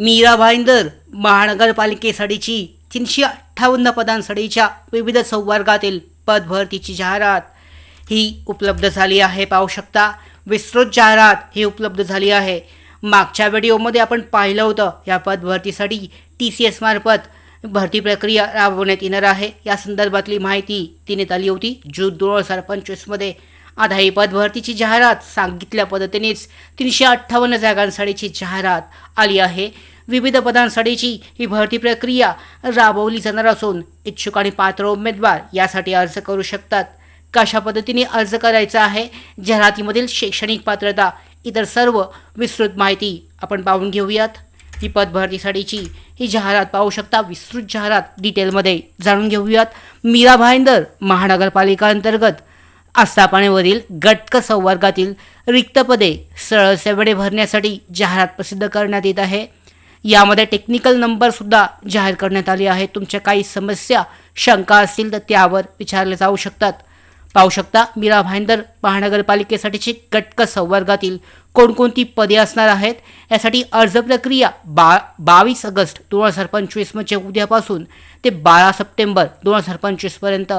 मीरा भाईंदर महानगरपालिकेसाठीची तीनशे अठ्ठावन्न पदांसाठीच्या विविध संवर्गातील पदभरतीची जाहिरात. ही उपलब्ध झाली आहे पाहू शकता. विस्तृत जाहिरात ही उपलब्ध झाली आहे. मागच्या व्हिडिओमध्ये आपण पाहिलं होतं या पदभरतीसाठी टी सी एसमार्फत भरती प्रक्रिया राबवण्यात येणार आहे. या संदर्भातली माहिती देण्यात आली होती. जून दोन हजार पंचवीसमध्ये आता ही पदभरतीची जाहिरात सांगितल्या पद्धतीनेच तीनशे अठ्ठावन्न जागांसाठीची जाहिरात आली आहे. विविध पदांसाठीची ही भरती प्रक्रिया राबवली जाणार असून इच्छुक आणि पात्र उमेदवार यासाठी अर्ज करू शकतात. कशा पद्धतीने अर्ज करायचा आहे? जाहिरातीमधील शैक्षणिक पात्रता इतर सर्व विस्तृत माहिती आपण पाहून घेऊयात. ही पदभरतीसाठीची ही जाहिरात पाहू शकता विस्तृत जाहिरात डिटेलमध्ये जाणून घेऊयात. मीरा भाईंदर महानगरपालिका अंतर्गत आस्थापनेवरील गटक संवर्गातील रिक्त पदे सरळ भरण्यासाठी जाहिरात प्रसिद्ध करण्यात येत आहे. यामध्ये टेक्निकल नंबरसुद्धा जाहीर करण्यात आले आहे तुमच्या काही समस्या शंका असतील तर त्यावर विचारले जाऊ शकतात. पाहू शकता मीरा भाईंदर महानगरपालिकेसाठीची गटक संवर्गातील कोणकोणती पदे असणार आहेत? यासाठी अर्ज प्रक्रिया बा बावीस ऑगस्ट दोन हजार पंचवीस म्हणजे उद्यापासून ते बारा सप्टेंबर दोन हजार पंचवीसपर्यंत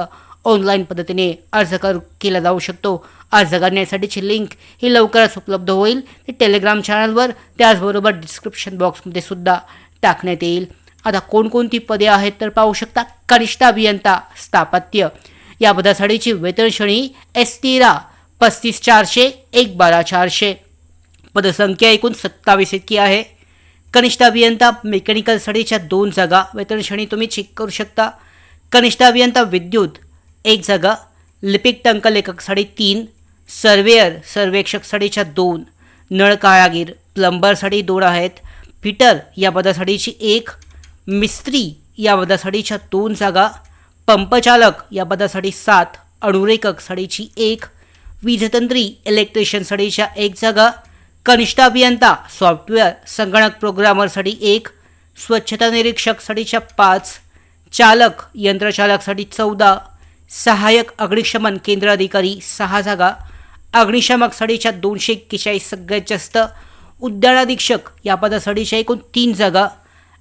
ऑनलाईन पद्धतीने अर्ज कर केला जाऊ शकतो. अर्ज करण्यासाठीची लिंक ही लवकरच उपलब्ध होईल. ती टेलिग्राम चॅनलवर त्याचबरोबर डिस्क्रिप्शन बॉक्समध्ये सुद्धा टाकण्यात येईल. आता कोणकोणती पदे आहेत तर पाहू शकता कनिष्ठ अभियंता स्थापत्य. या पदासाठीची वेतनश्रेणी एस तेरा पस्तीस चारशे एक बारा चारशे. पदसंख्या एकूण सत्तावीस इतकी आहे. कनिष्ठ अभियंता मेकॅनिकलसाठीच्या दोन जागा वेतनश्रेणी तुम्ही चेक करू शकता. कनिष्ठ अभियंता विद्युत एक जागा लिपिक टंकलेखक साडी तीन सर्वेअर सर्वेक्षक साडीच्या दोन नळ कारागीर प्लंबरसाठी दोन आहेत फिटर या पदासाठीची एक मिस्त्री या पदासाठीच्या दोन जागा पंपचालक या पदासाठी सात अणुरेखक साडीची एक वीजतंत्री इलेक्ट्रिशियन साडीच्या एक जागा कनिष्ठ अभियंता सॉफ्टवेअर संगणक प्रोग्रामरसाठी एक स्वच्छता निरीक्षक साडीच्या पाच चालक यंत्रचालकसाठी चौदा सहाय्यक अग्निशमन केंद्र अधिकारी सहा जागा अग्निशमक साडीच्या दोनशे एक्केचाळीस सगळ्यात जास्त उद्यानाधीक्षक या पदासाठीच्या एकूण तीन जागा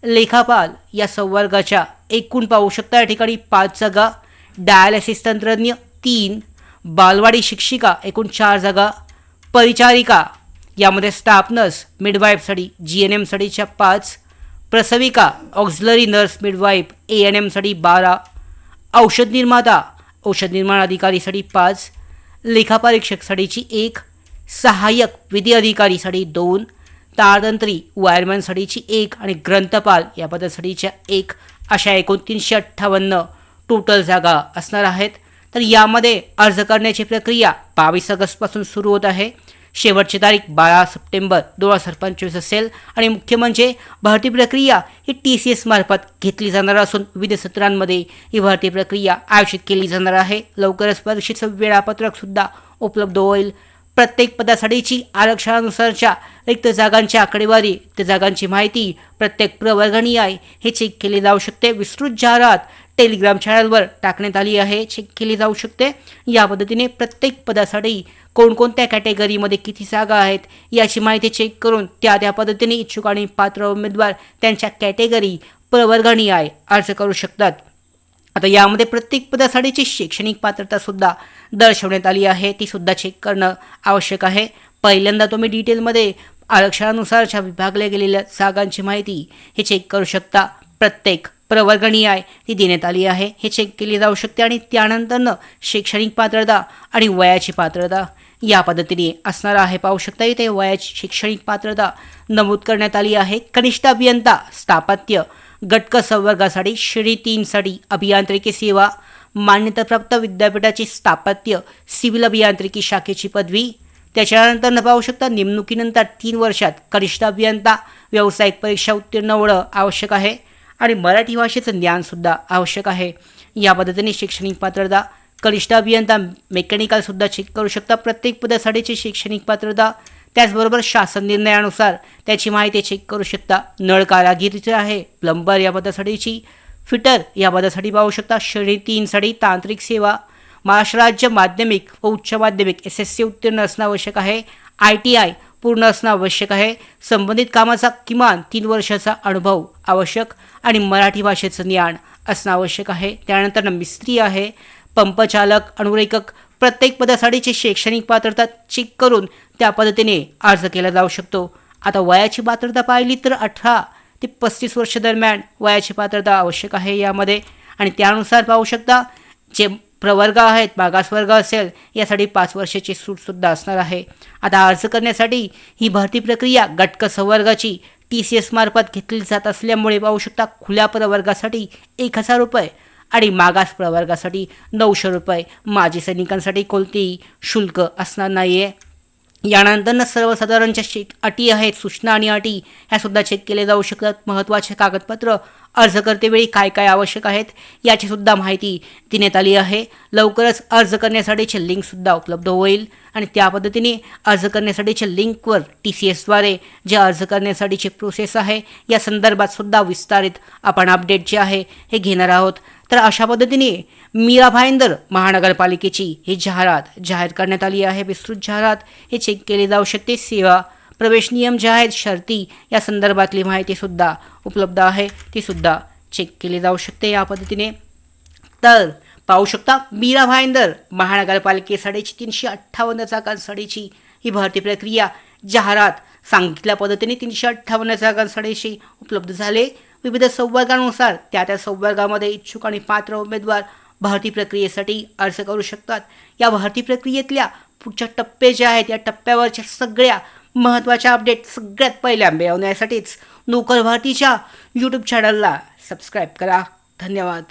लेखापाल या संवर्गाच्या एकूण पाहू शकता या ठिकाणी पाच जागा डायलिसिस तंत्रज्ञ तीन बालवाडी शिक्षिका एकूण चार जागा परिचारिका यामध्ये स्टाफ नर्स मिडवाईफसाठी जी एन एमसाठीच्या पाच प्रसविका auxiliary nurse midwife A N एमसाठी बारा औषध निर्माता औषध निर्माण अधिकारीसाठी पाच लेखापरीक्षकसाठीची एक सहाय्यक विधी अधिकारीसाठी दोन तारतंत्री वायरमॅनसाठीची एक आणि ग्रंथपाल या पदासाठीच्या एक अशा एकोणतीनशे अठ्ठावन्न टोटल जागा असणार आहेत. तर यामध्ये अर्ज करण्याची प्रक्रिया बावीस ऑगस्टपासून सुरू होत आहे. शेवटची तारीख बारा सप्टेंबर दोन हजार पंचवीस असेल. आणि मुख्य म्हणजे भरती प्रक्रिया ही टी सी एस मार्फत घेतली जाणार असून विविध सत्रांमध्ये ही भरती प्रक्रिया आयोजित केली जाणार आहे. लवकरच परीक्षेचं वेळापत्रकसुद्धा उपलब्ध होईल. प्रत्येक पदासाठीची आरक्षणानुसारच्या रिक्त जागांची आकडेवारी रिक्त जागांची माहिती प्रत्येक प्रवर्गणी आहे हे चेक केले जाऊ शकते. विस्तृत जाहिरात टेलिग्राम चॅनलवर टाकण्यात आली आहे. चेक केली जाऊ शकते. या पद्धतीने प्रत्येक पदासाठी कोणकोणत्या कॅटेगरीमध्ये किती जागा आहेत याची माहिती चेक करून त्या त्या पद्धतीने इच्छुक आणि पात्र उमेदवार त्यांच्या कॅटेगरी प्रवर्गणी आहे अर्ज करू शकतात. आता यामध्ये प्रत्येक पदासाठीची शैक्षणिक पात्रतासुद्धा दर्शवण्यात आली आहे. ती सुद्धा चेक करणं आवश्यक आहे. पहिल्यांदा तुम्ही डिटेलमध्ये आरक्षणानुसारच्या विभागल्या गेलेल्या जागांची माहिती हे चेक करू शकता. प्रत्येक प्रवर्गणी आहे ती देण्यात आली आहे. हे चेक केली जाऊ शकते आणि त्यानंतरनं शैक्षणिक पात्रता आणि वयाची पात्रता या पद्धतीने असणार आहे. पाहू शकता इथे वयाची शैक्षणिक पात्रता नमूद करण्यात आली आहे. कनिष्ठ अभियंता स्थापत्य गटक संवर्गासाठी श्रेणी तीनसाठी अभियांत्रिकी सेवा मान्यताप्राप्त विद्यापीठाची स्थापत्य सिव्हिल अभियांत्रिकी शाखेची पदवी. त्याच्यानंतर पाहू शकता नेमणुकीनंतर तीन वर्षात कनिष्ठ अभियंता व्यावसायिक परीक्षा उत्तीर्ण होणं आवश्यक आहे. आणि मराठी भाषेचं ज्ञानसुद्धा आवश्यक आहे. या पद्धतीने शैक्षणिक पात्रता कनिष्ठ अभियंता मेकॅनिकलसुद्धा चेक करू शकता. प्रत्येक पदासाठीची शैक्षणिक पात्रता त्याचबरोबर शासन निर्णयानुसार त्याची माहिती चेक करू शकता. नळ कारागिरीचं आहे. प्लंबर या पदासाठीची. फिटर या पदासाठी पाहू शकता. श्रेणी तीनसाठी तांत्रिक सेवा. महाराष्ट्र राज्य माध्यमिक व उच्च माध्यमिक एस एस सी उत्तीर्ण असणं आवश्यक आहे. आय टी आय पूर्ण असणं आवश्यक आहे. संबंधित कामाचा किमान तीन वर्षाचा अनुभव आवश्यक आणि मराठी भाषेचं ज्ञान असणं आवश्यक आहे. त्यानंतर मिस्त्री आहे. पंपचालक अनुरेखक प्रत्येक पदासाठीची शैक्षणिक पात्रता चेक करून त्या पद्धतीने अर्ज केला जाऊ शकतो. आता वयाची पात्रता पाहिली तर अठरा ते पस्तीस वर्ष दरम्यान वयाची पात्रता आवश्यक आहे यामध्ये. आणि त्यानुसार पाहू शकता जे प्रवर्ग आहेत मागासवर्ग असेल यासाठी पाच वर्षाची सूटसुद्धा असणार आहे. आता अर्ज करण्यासाठी ही भरती प्रक्रिया गटक संवर्गाची टी सी एस मार्फत घेतली जात असल्यामुळे पाहू शकता खुल्या प्रवर्गासाठी एक हजार रुपये आणि मागास प्रवर्गासाठी नऊशे रुपये. माजी सैनिकांसाठी कोणतेही शुल्क असणार नाही आहे यानंतर सर्वसाधारणच्या शेक अटी आहेत. सूचना आणि अटी ह्यासुद्धा चेक केले जाऊ शकतात. महत्त्वाचे कागदपत्र अर्ज करतेवेळी काय काय आवश्यक आहेत याचीसुद्धा माहिती देण्यात आली आहे. लवकरच अर्ज करण्यासाठीचे लिंकसुद्धा उपलब्ध होईल. आणि त्या पद्धतीने अर्ज करण्यासाठीच्या लिंकवर टी सी एसद्वारे जे अर्ज करण्यासाठीची प्रोसेस आहे या संदर्भात सुद्धा विस्तारित आपण अपडेट जे आहे हे घेणार आहोत. तर अशा पद्धतीने मीरा भाईंदर महानगरपालिकेची ही जाहिरात जाहीर करण्यात आली आहे. विस्तृत जाहिरात हे चेक केले जाऊ शकते. सेवा प्रवेश नियम जे आहेत शर्ती या संदर्भातली माहितीसुद्धा उपलब्ध आहे. ती सुद्धा चेक केली जाऊ शकते या पद्धतीने. तर पाहू शकता मीरा भाईंदर महानगरपालिकेसाठीची तीनशे अठ्ठावन्न जागांसाठीची ही भरती प्रक्रिया जाहिरात सांगितल्या पद्धतीने तीनशे अठ्ठावन्न जागांसाठीची उपलब्ध झाले. विविध संवर्गानुसार त्या त्या संवर्गामध्ये इच्छुक आणि पात्र उमेदवार भरती प्रक्रियेसाठी अर्ज करू शकतात. या भरती प्रक्रियेतल्या पुढच्या टप्पे जे आहेत या टप्प्यावरच्या सगळ्या महत्त्वाच्या अपडेट सगळ्यात पहिल्या मिळवण्यासाठीच नोकर भारतीच्या यूट्यूब चॅनलला सबस्क्राईब करा. धन्यवाद.